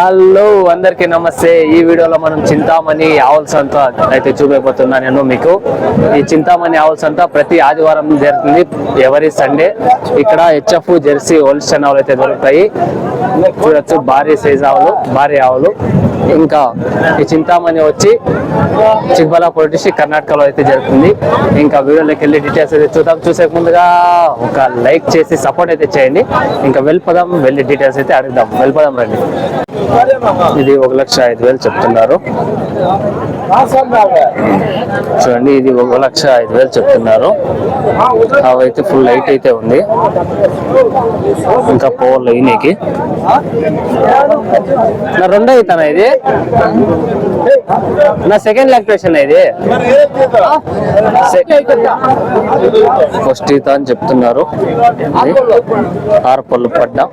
Hello అందరికీ నమస్తే. ఈ వీడియోలో మనం చింతామణి ఆవుల సంత అయితే చూపించబోతున్నా నేను మీకు. ఈ చింతామణి ఆవుల సంత ప్రతి ఆదివారం జరుగుతుంది ఎవరి సండే. ఇక్కడ హెచ్ఎఫ్ జెర్సీ హోల్స్టన్ ఆవులు అయితే దొరుకుతాయి. చూడొచ్చు భారీ సైజ్ ఆవులు భారీ ఆవులు. ఇంకా ఈ చింతామణి వచ్చి చిక్బలాపూర్ డిస్ట్రిక్ట్ కర్ణాటకలో అయితే జరుగుతుంది. ఇంకా వీడియోలోకి వెళ్ళి డీటెయిల్స్ అయితే చూద్దాం. చూసే ముందుగా ఒక లైక్ చేసి సపోర్ట్ అయితే చేయండి. ఇంకా వెళ్ళిపోదాం వెళ్ళి డీటెయిల్స్ అయితే అడుగుదాం. వెళ్ళిపోదాం రండి. ఇది ఒక లక్ష ఐదు వేలు చెప్తున్నారు. చూడండి ఇది ఒక లక్ష ఐదు వేలు చెప్తున్నారు. అవైతే ఫుల్ లైట్ అయితే ఉంది. ఇంకా పవర్ లైన్కి నా రెండో అవుతానా ఇది? నా సెకండ్ లాక్టేషన్ ఇది. ఫస్ట్ ఈత అని చెప్తున్నారు. ఆరు పళ్ళు పడ్డా.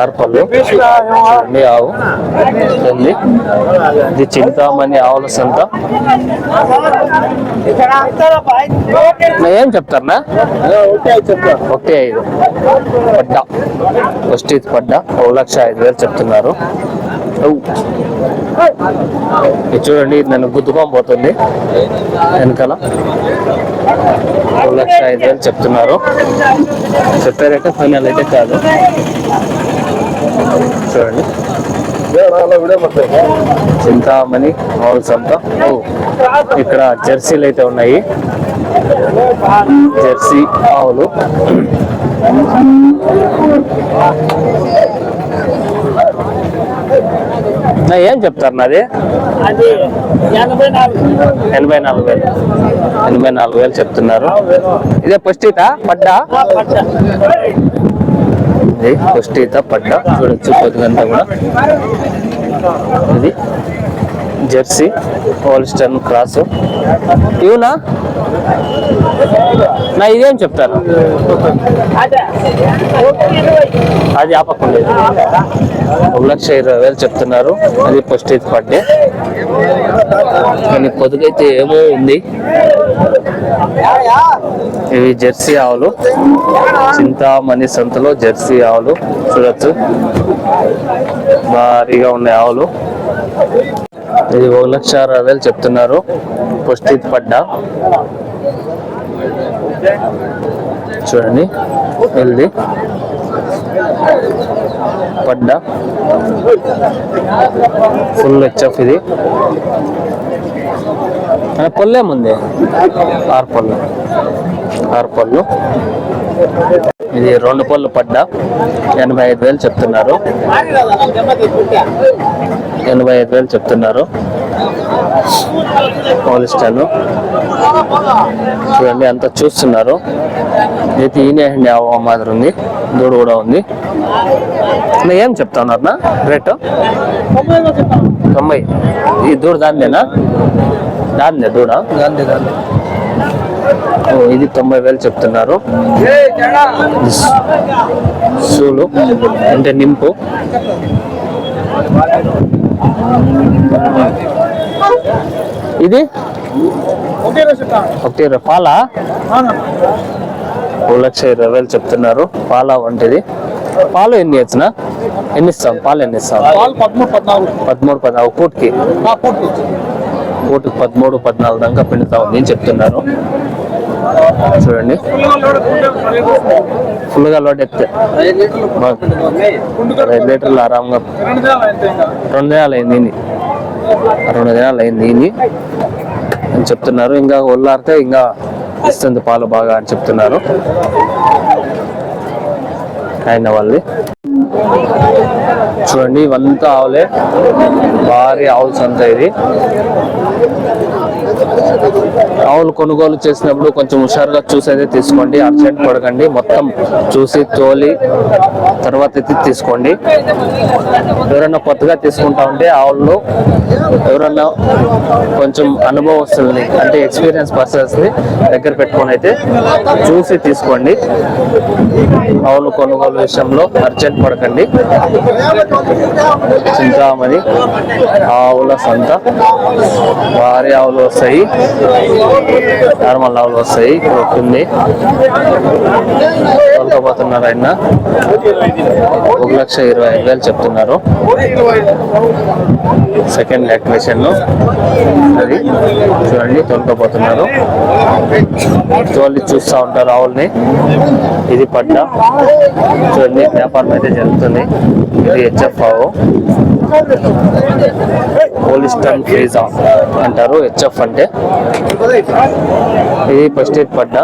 ఆరు పళ్ళు చూడండి ఆవు ఉంది ఇది చింతామణి ఆవుల సంత. నా ఏం చెప్తారనా? ఒకటి ఐదు. పడ్డా. ఫస్ట్ ఇది పడ్డా. ఒక లక్ష ఐదు వేలు చెప్తున్నారు. ఇది చూడండి నన్ను గుద్దుకొని పోతుంది. వెనకాల. ఒక లక్ష ఐదు వేలు చెప్తున్నారు. చెప్పారైతే ఫైనల్ అయితే కాదు. చూడండి చింతామణి మామూలు సంత ఓ ఇక్కడ జెర్సీలు అయితే ఉన్నాయి. జెర్సీ ఆవులు నా ఏం చెప్తారు నాది? అది ఎనభై నాలుగు. ఎనభై నాలుగు వేలు. ఎనభై నాలుగు వేలు చెప్తున్నారు. ఇదే పుష్టిత పడ్డా. ఉంది పుష్టిత పట్ట చూడొచ్చు పొద్దుగంతా కూడా. ఇది. Jersey Holstein cross. ఇవునా? నా ఇదేం చెప్తాను? అది ఆపకుండా ఒక లక్ష ఇరవై వేలు చెప్తున్నారు. అది పుష్టిత పడ్డే కానీ కొద్దిగైతే ఏమో ఉంది. ఇవి జెర్సీ ఆవులు. చింతామణి సంతలో జెర్సీ ఆవులు. చూడొచ్చు. భారీగా ఉన్నాయి ఆవులు. ఇది ఒక లక్ష అరవై వేలు చెప్తున్నారు. పుష్టిత్ పడ్డా. చూడండి వెళ్ళి పడ్డా. ఫుల్ హెచ్ఎఫ్ ఇది. ఆ, పొల్లేముంది ఆరు పళ్ళు. ఆరు పళ్ళు. ఇది రెండు పళ్ళు పడ్డా. ఎనభై ఐదు వేలు చెప్తున్నారు. ఎనభై ఐదు వేలు చెప్తున్నారు. పోలిస్టాను చూడండి అంతా చూస్తున్నారు. అయితే ఈయన మాదిరి ఉంది. దూడు కూడా ఉంది. ఏం చెప్తా ఉన్నారు నా రేటు? తొంభై. ఈ దూడు దాందేనా దాందే దూడ? ఓ, ఇది తొంభై వేలు చెప్తున్నారు. సూలు అంటే నింపు. ఇది? ఒకటి పాలా? ఒక లక్ష ఇరవై వేలు చెప్తున్నారు. పాల వంటిది. పాలు ఎన్ని ఇచ్చిన ఎన్ని ఇస్తాం? పాలు ఎన్ని ఇస్తాం? పదమూడు పద్నాలుగు కోటికి. కోటికి పదమూడు పద్నాలుగు దాకా పిండుతా ఉంది అని చెప్తున్నారు. చూడండి. ఫుల్గా లోడ్ ఎత్తే. ఐదు లీటర్లు ఆరాంగా. రెండు దినాలు అయింది ఈయన్ని. రెండు దినాలు అయింది ఈయన్ని అని చెప్తున్నారు. ఇంకా ఒళ్ళారితే ఇంకా ఇస్తుంది పాలు బాగా అని చెప్తున్నారు. ఆయన వాళ్ళది. చూడండి ఇవంతా ఆవులే. భారీ ఆవుల సంత ఇది. ఆవులు కొనుగోలు చేసినప్పుడు కొంచెం హుషారుగా చూసి అయితే తీసుకోండి అర్జెంట్ పడకండి. మొత్తం చూసి తోలి తర్వాత అయితే తీసుకోండి. ఎవరైనా కొత్తగా తీసుకుంటా ఉంటే ఆవుల్లో ఎవరన్నా కొంచెం అనుభవస్తుల్ని అంటే ఎక్స్పీరియన్స్ పర్సన్స్ని దగ్గర పెట్టుకొని అయితే చూసి తీసుకోండి. ఆవులు కొనుగోలు విషయంలో అర్జెంట్ పడకండి. చింతామణి ఆవుల సంత భారీ ఆవులు వస్తాయి. నార్మల్ ఆవులు వస్తాయి. ఇక్కడ ఒకటి ఉంది. తోలుకోపోతున్నారు ఆయన. ఒక లక్ష ఇరవై ఐదు వేలు చెప్తున్నారు. సెకండ్ యాక్టివేషన్ అది చూడండి తోలుకోపోతున్నారు తోలి చూస్తూ ఉంటారు ఆవుల్ని ఇది పడ్డ. చూడండి వ్యాపారం అయితే జరుగుతుంది. ఇది హెచ్ఎఫ్ ఆవు హోలిస్టన్ ఫ్రీజా అంటారు హెచ్ఎఫ్ అంటే. ఇది ఫస్ట్ ఎయిడ్ పడ్డా?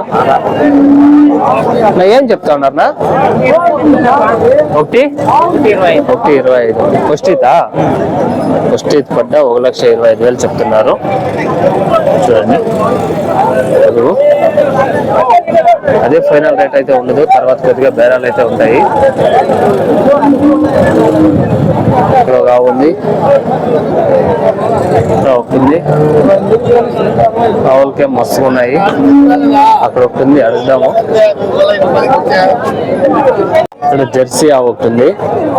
నా ఏం చెప్తా ఉన్నారు నా ఒకటి? ఒకటి ఇరవై ఐదు. ఫస్ట్ ఇతా ఫస్ట్ ఇది పడ్డ ఒక లక్ష ఇరవై ఐదు వేలు చెప్తున్నారు. చూడండి. అదే ఫైనల్ రేట్ అయితే ఉండదు తర్వాత కొద్దిగా బేరాలు అయితే ఉంటాయి. ఇక్కడ ఒక ఆవు ఉంది. ఇక్కడ ఒకటి ఉంది. ఆవులకే మస్తుగా ఉన్నాయి. అక్కడ ఒకటి ఉంది అడుగుదాము. ఇక్కడ జెర్సీ ఆవు ఒకటి ఉంది.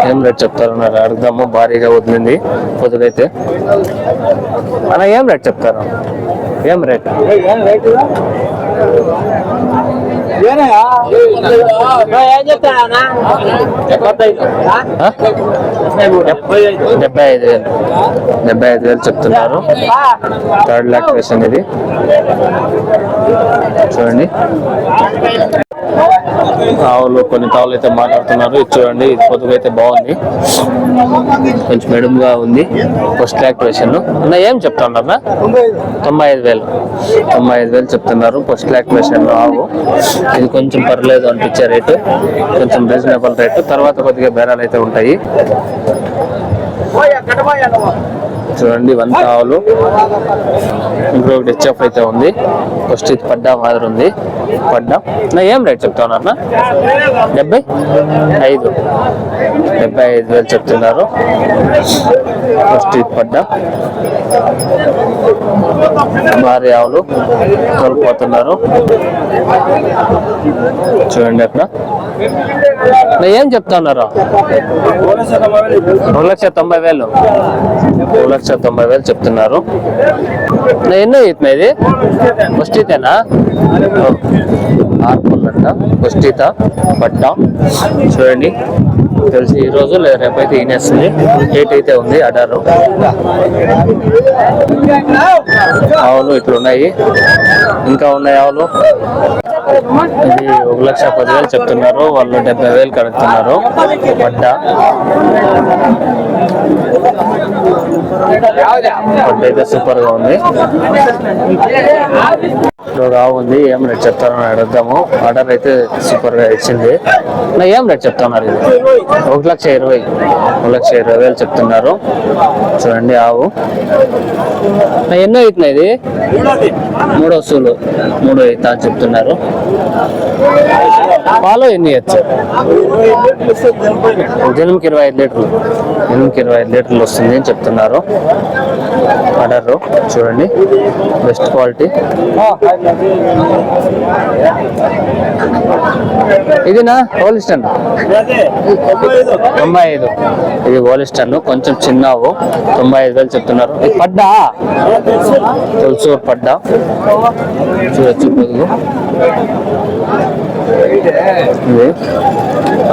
ఏం రేట్ చెప్తారన్నారు అడుగుదాము. భారీగా వదిలింది. పొద్దుగైతే అన్న ఏం రేట్ చెప్తారు? ఏం రేట్? డెబ్బై ఐదు వేలు. డెబ్బై ఐదు వేలు చెప్తున్నారు. థర్డ్ లాక్టేషన్ ఇది. చూడండి. ఆవులు కొన్ని తావులు అయితే మాట్లాడుతున్నారు. ఇది చూడండి ఇది పొదుగు అయితే బాగుంది. కొంచెం మెడుముగా ఉంది. ఫస్ట్ యాక్టివేషన్ అన్న ఏం చెప్తా అన్న తొంభై ఐదు వేలు. తొంభై ఐదు వేలు చెప్తున్నారు. ఫస్ట్ యాక్టివేషన్ ఆవు ఇది కొంచెం పర్లేదు అనిపించే రేటు. కొంచెం రీజనబుల్ రేటు. తర్వాత కొద్దిగా బేరాలు అయితే ఉంటాయి. చూడండి వంద ఆవులు. ఇంకొకటి హెచ్ఎఫ్ అయితే ఉంది. ఫస్ట్ ఇది పడ్డా మాదిరి ఉంది. పడ్డా? నా ఏం రేట్ చెప్తా అన్న డెబ్బై? ఐదు. డెబ్బై ఐదు వేలు చెప్తున్నారు. ఫస్ట్ ఇది పడ్డా. భారీ ఆవులు కోల్పోతున్నారు. చూడండి అట్లా ఏం చెప్తా ఉన్నారు రెండు లక్ష తొంభై వేలు. రెండు లక్ష తొంభై వేలు చెప్తున్నారు. నా ఎన్నో ఇతన ఇది? ఫస్ట్ ఇతేనా ఆర్పుల్లంట పట్ట. చూడండి తెలిసి ఈ రోజు లేదా రేపైతే ఈనేస్తుంది. డేట్ అయితే ఉంది అడారు. ఆవులు ఇట్లున్నాయి. ఇంకా ఉన్నాయి ఆవులు? ఇది ఒక లక్ష పదివేలు చెప్తున్నారు. వాళ్ళు డెబ్బై వేలు కడుగుతున్నారు పడ్డ పడ్డ అయితే సూపర్గా ఉంది. ఇప్పుడు ఒక ఉంది. ఏం రేట్ చెప్తారని అడుగుదాము. ఆర్డర్ అయితే సూపర్గా ఇచ్చింది. నా ఏం రేట్ చెప్తున్నారు ఇది? ఒక లక్ష ఇరవై. ఒక లక్ష ఇరవై వేలు చెప్తున్నారు. చూడండి ఆవు. నా ఎన్నో అవుతున్నాయి ఇది? మూడో సూలు. మూడో అవుతా అని చెప్తున్నారు. పాలు ఎన్ని ఇవ్వచ్చు? దినంకి ఇరవై ఐదు లీటర్లు. దినంకి ఇరవై ఐదు లీటర్లు వస్తుంది అని చెప్తున్నారు. ఆర్డర్ చూడండి. Best quality. ఇదినా? హోలిస్టన్ తొంభై ఐదు. ఇది హోలిస్టన్ కొంచెం చిన్నవు. తొంభై ఐదు వేలు చెప్తున్నారు. ఇది పడ్డా? తులసూరు పడ్డా? చూడొచ్చు ఇది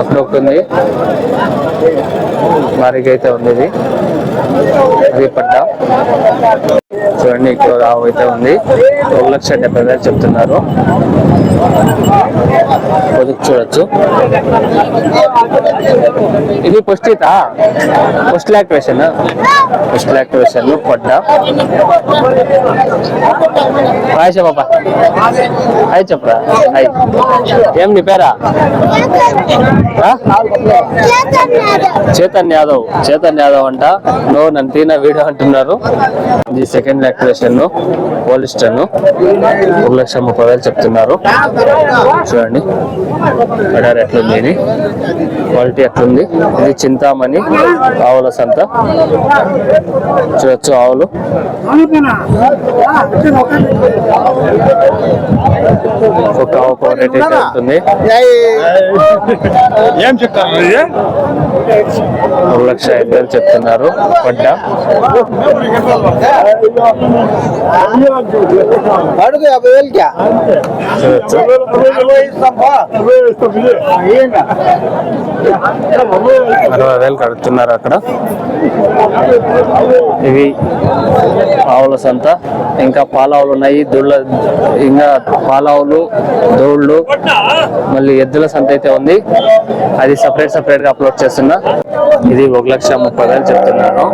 అక్కడ ఒకటి ఉంది. మరిగైతే ఉంది ఇది. అది పడ్డా చూడండి ఇక్కడ ఆవు అయితే ఉంది. ఒక లక్ష డెబ్బై వేలు చెప్తున్నారు. పొదుపు చూడొచ్చు. ఇది పుష్టిత ఫస్ట్ లాక్టివేషన్ ఫస్ట్ లాక్టివేషన్ పడ్డా హాయ్ చెప్పా హాయ్ చెప్పరా. హాయ్. ఏం నీ పేరా? చేతన్ యాదవ్. చేతన్ యాదవ్. అంట. నో నన్ను తీన వీడియో అంటున్నారు. సెకండ్ యాక్టివేషన్ పోలిస్టన్ ఒక లక్ష ముప్పై వేలు చెప్తున్నారు. చూడండి. అడార్ ఎట్లుంది ఇది? క్వాలిటీ ఎట్లుంది? ఇది చింతామణి ఆవుల సంత. చూడొచ్చు ఆవులు. ఒక ఆవు క్వాలిటీ ఉంటుంది. ఏం చెప్తారు ఒక లక్ష ఐదు వేలు చెప్తున్నారు. పడ్డ అడుగు యాభై వేలకి అరవై వేలు కడుతున్నారు అక్కడ. ఇవి ఆవుల సంత. ఇంకా పాలావులు ఉన్నాయి. దూళ్ళ ఇంకా పాలావులు దూళ్ళు మళ్ళీ ఎద్దుల సంత అయితే ఉంది. అది సపరేట్ సపరేట్గా అప్లోడ్ చేస్తున్నా. ఇది ఒక లక్ష ముప్పై వేలు చెప్తున్నాను.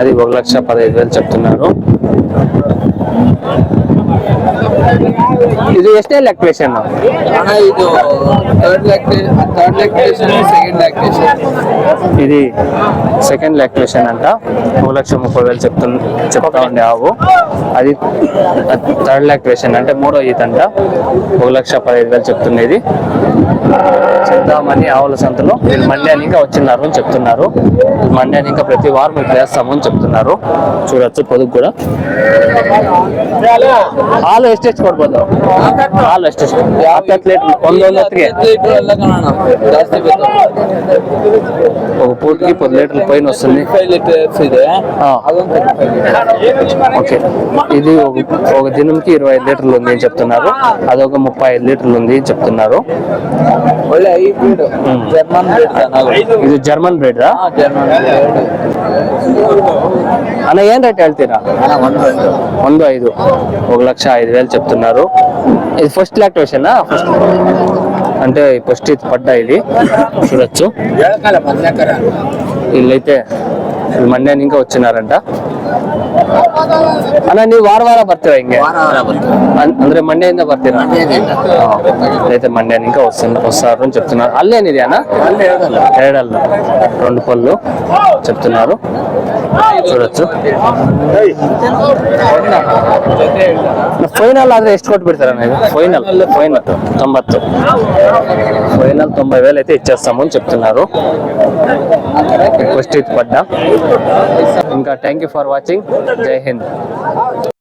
అది ఒక లక్ష పదహైదు వేలు చెప్తున్నారు ಇದು ಎಷ್ಟೇ ಲ್ಯಾಕ್ಟೇಷನ್ ಅಣ್ಣ ಇದು third lactation third lactation second lactation ఇది సెకండ్ ల్యాక్టేషన్ అంట ఒక లక్ష ముప్పై వేలు చెప్తు చెప్తా ఉండే ఆవు అది థర్డ్ ల్యాక్టేషన్ అంటే మూడో ఈత అంట ఒక లక్ష పదహైదు వేలు చెప్తుంది ఇది చెప్తామని ఆవుల సంతలో వీళ్ళు మండ్యాన్ని ఇంకా వచ్చినారు అని చెప్తున్నారు మండ్యాన్ని ఇంకా ప్రతి వారం ఇక్కడ వేస్తాము అని చెప్తున్నారు చూడొచ్చు పొదుపు కూడా ಹಾಲು ಎಷ್ಟೆಷ್ಟು ಕೊಡ್ಬೋದು ಹಾಲು ಎಷ್ಟೆಷ್ಟು ಹತ್ತು ಲೀಟರ್ ಒಂದು ಒಂದು ಹೊತ್ತಿಗೆ ಲೀಟರ್ ಎಲ್ಲ ಕಣ ಜಾಸ್ತಿ ಬೇಕು ఒక పూటకి పది లీటర్ల పైన వస్తుంది ಫೈವ್ ಲೀಟರ್ಸ್ ಇದೆ ఆ, ಅದೊಂದು ఓకే ఇది ఒక ఒక దినంకి ఇరవై ఐదు లీటర్లు ఉంది అని చెప్తున్నారు అదొక ముప్పై ఐదు లీటర్లు ఉంది అని చెప్తున్నారు ಒಳ್ಳೆ ಹೈಬ್ರಿಡ್ ಹ್ಮ್. ಜರ್ಮನ್ ಬ್ರೀಡ್ ಚೆನ್ನಾಗಿ ఇది జర్మన్ బ్రీడ్ ಹಾ ಜರ್ಮನ್ అన్న ఏం రేట్ ಹೇಳ್ತೀರಾ ಒಂದು ఐదు ఒక లక్ష ఐదు వేలు చెప్తున్నారు ఇది ఫస్ట్ లాక్టేషన్ ఫస్ట్ అంటే ఫస్ట్ ఇది పడ్డా ఇది చూడొచ్చు ಹೇಳ್ಕಲ್ಲ ಮನ್ಯಾಕರ వీళ్ళైతే వీళ్ళు మండ్యాన్ని ఇంకా వచ్చినారంట ಅಣ್ಣ ನೀವು ವಾರ ವಾರ ಬರ್ತೀರಾ ಹಿಂಗೆ ವಾರ ವಾರ ಬರ್ತೀವಿ ಅನ್- ಅಂದ್ರೆ ಮಂಡ್ಯದಿಂದ ಬರ್ತೀರಾ ಮಂಡ್ಯದಿಂದ. అయితే మండ్యాన్ని ఇంకా వస్తున్న వస్తారు అని చెప్తున్నారు అల్లేనిది అన్న ಅಲ್ಲಿ ಹೇಳಲ್ಲ ఏడల్లు రెండు పళ్ళు చెప్తున్నారు చూడొచ్చు ಫೈನಲ್ ಆದ್ರೆ ಎಷ್ಟು ಕೊಟ್ಟು ಬಿಡ್ತಾರ ನೀವು ఫైనల్ ఫైనల్ తొంభత్తు ఫైనల్ తొంభై వేలు అయితే ఇచ్చేస్తాము అని చెప్తున్నారు ఫస్ట్ ఇది పడ్డా ఇంకా థ్యాంక్ యూ ఫర్ వాచింగ్ జై హింద్